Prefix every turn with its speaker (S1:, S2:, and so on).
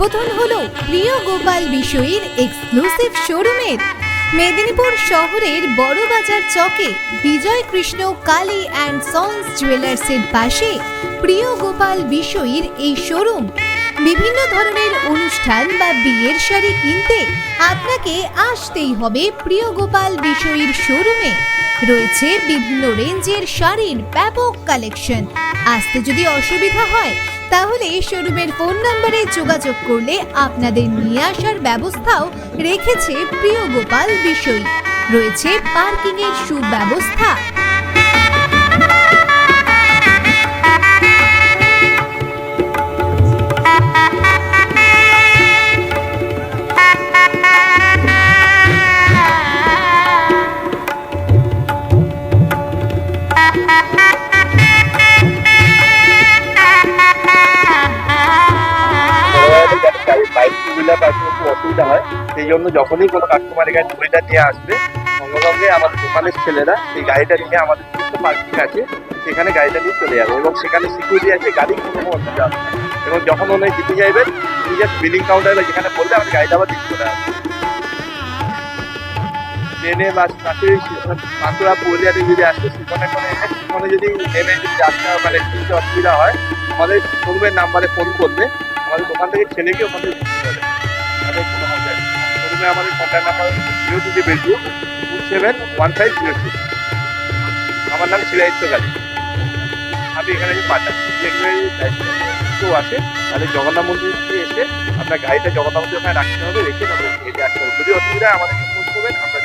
S1: উদ্বোধন হলো প্রিয় গোপাল বিষয়ীর এক্সক্লুসিভ শোরুমের মেদিনীপুর শহরের বড়বাজার চকে বিজয় কৃষ্ণ কালী অ্যান্ড সন্স জুয়েলার্সের পাশে প্রিয় গোপাল বিষয়ীর এই শোরুম বিভিন্ন ধরনের অনুষ্ঠান বা বিয়ের শাড়ি কিনতে আপনাকে আসতেই হবে প্রিয় গোপাল বিষয়ীর শোরুমে রয়েছে বিভিন্ন রেঞ্জের শাড়ির ব্যাপক কালেকশন আসতে যদি অসুবিধা হয় তাহলে শোরুমের ফোন নম্বরে যোগাযোগ করলে আপনাদের নিয়ে আসার ব্যবস্থাও রেখেছে প্রিয় গোপাল বিষয়। রয়েছে পার্কিং এর সুব্যবস্থা।
S2: বাইক টু বা একটু অসুবিধা হয়। সেই জন্য যখনই কোনো কাস্টমারের গাড়ি টু নিয়ে আসবে, সঙ্গে সঙ্গে আমাদের দোকানের ছেলেরা সেই গাড়িটা নিয়ে আমাদের নিজস্ব পার্কিং আছে, সেখানে গাড়িটা নিয়ে চলে যাবে এবং সেখানে সিকিউরিটি আছে, গাড়ি কোনো অসুবিধা হবে এবং যখন উনি দিতে যাইবেন জাস্ট বিলিং কাউন্টারে যেখানে বললে, আমাদের গাড়িটা আবার দিতে চলে আসবে। ট্রেনে বা বাসে বাঁকুড়া পুরুলিয়াতে যদি আসে, সেখানে করে এসে সেখানে যদি নেমে যদি আসতে হয় মানে কিছু অসুবিধা হয়, আমাদের শোরুমের নাম্বারে ফোন করবে আমাদের দোকান থেকে ছেলেকে ওখানে তাদের ওয়ান ফাইভ জিরো আমার নাম শিলাদিত্য গাজী। আমি এখানে যে পাঠাচ্ছি আছে কেউ আসে তাহলে জগন্নাথ মন্দির এসে আপনার গাড়িটা জগন্নাথ মন্দির ওখানে রাখতে হবে, রেখে তারপরে যদি অসুবিধা হয়, আমাদের